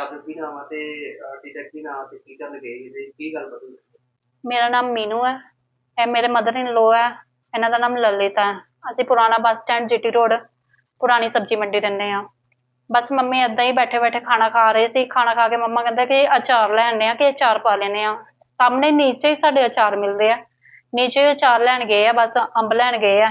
ਸਾਦਤ ਵੀ ਨਾਮ ਆ ਟੀਚਰ ਵੀ ਨਾਮ ਤੇ ਕੀ ਕਰਨ ਗਏ ਇਹਦੇ, ਕੀ ਗੱਲ ਬਣੀ? ਮੇਰਾ ਨਾਮ ਮੀਨੂ ਹੈ ਇਹ ਮੇਰੇ ਮਦਰ ਇਨ ਲੋ ਹੈ ਇਹਨਾਂ ਦਾ ਨਾਮ ਲਲਿਤ ਹੈ ਅਸੀਂ ਪੁਰਾਣਾ ਬੱਸ ਸਟੈਂਡ ਜੀਟੀ ਰੋਡ, ਪੁਰਾਣੀ ਸਬਜ਼ੀ ਮੰਡੀ ਰਹਿੰਦੇ ਆ ਬਸ ਮੰਮੀ ਏਦਾਂ ਹੀ ਬੈਠੇ ਬੈਠੇ ਖਾਣਾ ਖਾ ਰਹੇ ਸੀ, ਖਾਣਾ ਖਾ ਕੇ ਮੰਮਾ ਕਹਿੰਦਾ ਕਿ ਅਚਾਰ ਲੈਣੇ ਆ ਕਿ ਅਚਾਰ ਪਾ ਲੈਣੇ ਆ ਸਾਹਮਣੇ ਨੀਚੇ ਹੀ ਸਾਡੇ ਅਚਾਰ ਮਿਲਦੇ ਆ। ਨੀਚੇ ਅਚਾਰ ਲੈਣ ਗਏ ਆ, ਬਸ ਅੰਬ ਲੈਣ ਗਏ ਆ,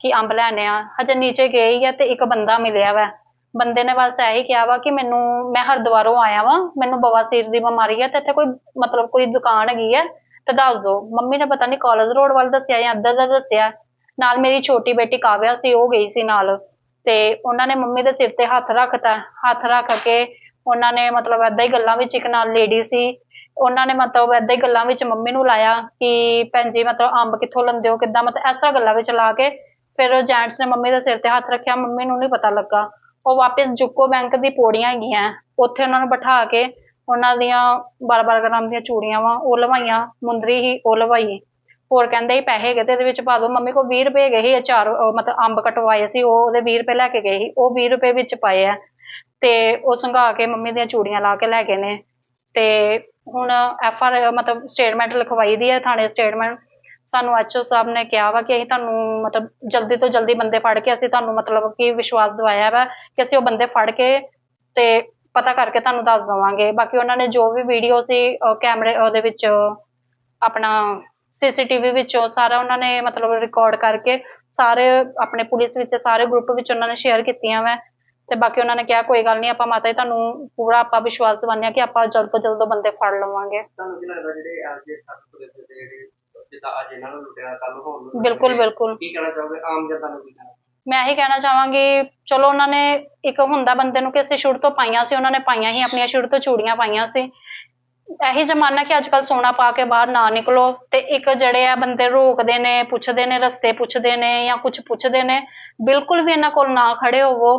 ਕਿ ਅੰਬ ਲੈਣੇ ਆ ਹਜੇ ਨੀਚੇ ਗਏ ਹੀ ਆ ਤੇ ਇੱਕ ਬੰਦਾ ਮਿਲਿਆ ਵਾ। ਬੰਦੇ ਨੇ ਬਸ ਇਹੀ ਕਿਹਾ ਵਾ ਕਿ ਮੈਨੂੰ, ਮੈਂ ਹਰਿਦੁਆਰੋਂ ਆਇਆ ਵਾਂ, ਮੈਨੂੰ ਬਵਾਸੀਰ ਦੀ ਬਿਮਾਰੀ ਹੈ ਤੇ ਇੱਥੇ ਕੋਈ ਮਤਲਬ ਕੋਈ ਦੁਕਾਨ ਹੈਗੀ ਹੈ ਤੇ ਦੱਸ ਦਿਓ ਮੰਮੀ ਨੇ ਪਤਾ ਨਹੀਂ ਕਾਲਜ ਰੋਡ ਵੱਲ ਦੱਸਿਆ ਜਾਂ ਅੱਧਾ ਦਾ ਦੱਸਿਆ। ਨਾਲ ਮੇਰੀ ਛੋਟੀ ਬੇਟੀ ਕਾਵਿਆ ਸੀ, ਉਹ ਗਈ ਸੀ ਨਾਲ। ਤੇ ਉਹਨਾਂ ਨੇ ਮੰਮੀ ਦੇ ਸਿਰ ਤੇ ਹੱਥ ਰੱਖਤਾ। ਹੱਥ ਰੱਖ ਕੇ ਉਹਨਾਂ ਨੇ ਮਤਲਬ ਏਦਾਂ ਹੀ ਗੱਲਾਂ ਵਿੱਚ ਇੱਕ ਨਾਲ ਲੇਡੀ ਸੀ। ਉਹਨਾਂ ਨੇ ਮਤਲਬ ਏਦਾਂ ਹੀ ਗੱਲਾਂ ਵਿੱਚ ਮੰਮੀ ਨੂੰ ਲਾਇਆ ਕਿ ਭੈਣ ਜੀ ਮਤਲਬ ਅੰਬ ਕਿੱਥੋਂ ਲੈਂਦੇ ਹੋ, ਕਿੱਦਾਂ? ਮਤਲਬ ਐਸਾ ਗੱਲਾਂ ਵਿੱਚ ਲਾ ਕੇ ਫਿਰ ਜੈਂਟਸ ਨੇ ਮੰਮੀ ਦੇ ਸਿਰ ਤੇ ਹੱਥ ਰੱਖਿਆ। ਮੰਮੀ ਨੂੰ ਨਹੀਂ ਪਤਾ ਲੱਗਾ। ਉਹ ਵਾਪਸ ਜੁਕੋ ਬੈਂਕ ਦੀ ਪੌੜੀਆਂ ਹੈਗੀਆਂ। ਉੱਥੇ ਉਹਨਾਂ ਨੂੰ ਬਿਠਾ ਕੇ ਉਹਨਾਂ ਦੀਆਂ 12-12 ਗ੍ਰਾਮ ਦੀਆਂ ਚੂੜੀਆਂ ਵਾ, ਉਹ ਲਵਾਈਆਂ, ਮੁੰਦਰੀ ਹੀ ਉਹ ਲਵਾਈ। ਹੋਰ ਕਹਿੰਦੇ ਸੀ ਪੈਸੇ ਹੈਗੇ ਤੇ ਇਹਦੇ ਵਿੱਚ ਪਾ ਦੋ। ਮੰਮੀ ਕੋਲ 20 ਰੁਪਏ ਗਏ ਸੀ ਅਚਾਰ ਮਤਲਬ ਅੰਬ ਕਟਵਾਏ ਸੀ, ਉਹ ਉਹਦੇ 20 ਰੁਪਏ ਲੈ ਕੇ ਗਏ ਸੀ, ਉਹ 20 ਰੁਪਏ ਵਿੱਚ ਪਾਏ ਆ। ਤੇ ਉਹ ਸੰਘਾ ਕੇ ਮੰਮੀ ਦੀਆਂ ਚੂੜੀਆਂ ਲਾ ਕੇ ਲੈ ਗਏ ਨੇ। ਤੇ ਹੁਣ ਐਫ ਆਰ, ਮਤਲਬ ਸਟੇਟਮੈਂਟ ਲਿਖਵਾਈ ਦੀ ਹੈ ਥਾਣੇ ਸਟੇਟਮੈਂਟ। ਸਾਨੂੰ ਐਚਓ ਸਾਹਿਬ ਨੇ ਕਿਹਾ ਵਾ ਕਿ ਅਸੀਂ ਤੁਹਾਨੂੰ ਮਤਲਬ ਜਲਦੀ ਤੋਂ ਜਲਦੀ ਬੰਦੇ ਫੜ ਕੇ ਅਸੀਂ ਤੁਹਾਨੂੰ ਮਤਲਬ ਕਿ ਵਿਸ਼ਵਾਸ ਦਿਵਾਇਆ ਵਾ ਕਿ ਅਸੀਂ ਉਹ ਬੰਦੇ ਫੜ ਕੇ ਤੇ ਪਤਾ ਕਰਕੇ ਤੁਹਾਨੂੰ ਦੱਸ ਦਵਾਂਗੇ। ਬਾਕੀ ਉਹਨਾਂ ਨੇ ਜੋ ਵੀ ਵੀਡੀਓ ਸੀ ਕੈਮਰੇ ਉਹਦੇ ਵਿੱਚ, ਆਪਣਾ ਸੀਸੀਟੀਵੀ ਵਿੱਚੋਂ ਸਾਰਾ ਉਹਨਾਂ ਨੇ ਮਤਲਬ ਰਿਕਾਰਡ ਕਰਕੇ ਸਾਰੇ ਆਪਣੇ ਪੁਲਿਸ ਵਿੱਚ, ਸਾਰੇ ਗਰੁੱਪ ਵਿੱਚ ਉਹਨਾਂ ਨੇ ਸ਼ੇਅਰ ਕੀਤੀਆਂ ਵਾ। ਤੇ ਬਾਕੀ ਉਹਨਾਂ ਨੇ ਕਿਹਾ, ਕੋਈ ਗੱਲ ਨਹੀਂ, ਆਪਾਂ ਮਾਤਾ ਜੀ ਤੁਹਾਨੂੰ ਪੂਰਾ ਆਪਾਂ ਵਿਸ਼ਵਾਸ ਦਿਵਾਉਂਦੇ ਆ ਕਿ ਆਪਾਂ ਜਲਦ ਤੋਂ ਜਲਦ ਬੰਦੇ ਫੜ ਲਵਾਂਗੇ। ਤੁਹਾਨੂੰ ਕੀ ਲੱਗਦਾ ਜਿਹੜੇ ਅੱਜ ਦੇ ਸੱਤ ਪੁਲਿਸ ਦੇ ਜਿਹੜੇ ਜਿੱਦਾਂ ਅੱਜ ਇਹਨਾਂ ਨੂੰ ਲੁੱਟਿਆ ਕੱਲ ਨੂੰ ਹੋਰ ਨੂੰ ਬਿਲਕੁਲ ਬਿਲਕੁਲ। ਕੀ ਕਹਿਣਾ ਚਾਹੋਗੇ? ਆਮ ਜਨਤਾ ਨੂੰ ਕੀ ਕਹਿਣਾ ਮੈਂ ਇਹੀ ਕਹਿਣਾ ਚਾਹਾਂਗੀ ਚਲੋ ਉਹਨਾਂ ਨੇ ਇੱਕ ਹੁੰਦਾ ਬੰਦੇ ਨੂੰ ਕਿ ਅਸੀਂ ਸ਼ੁਰੂ ਤੋਂ ਪਾਈਆਂ ਸੀ ਉਹਨਾਂ ਨੇ ਪਾਈਆਂ ਹੀ ਆਪਣੀਆਂ ਸ਼ੁਰੂ ਤੋਂ ਚੂੜੀਆਂ ਪਾਈਆਂ ਸੀ। ਇਹੀ ਜ਼ਮਾਨਾ ਕਿ ਅੱਜਕੱਲ ਸੋਨਾ ਪਾ ਕੇ ਬਾਹਰ ਨਾ ਨਿਕਲੋ ਤੇ ਇੱਕ ਜਿਹੜੇ ਆ ਬੰਦੇ ਰੋਕਦੇ ਨੇ ਪੁੱਛਦੇ ਨੇ ਰਸਤੇ ਪੁੱਛਦੇ ਨੇ ਜਾਂ ਕੁਝ ਪੁੱਛਦੇ ਨੇ ਬਿਲਕੁਲ ਵੀ ਇਹਨਾਂ ਕੋਲ ਨਾ ਖੜੇ ਹੋਵੋ।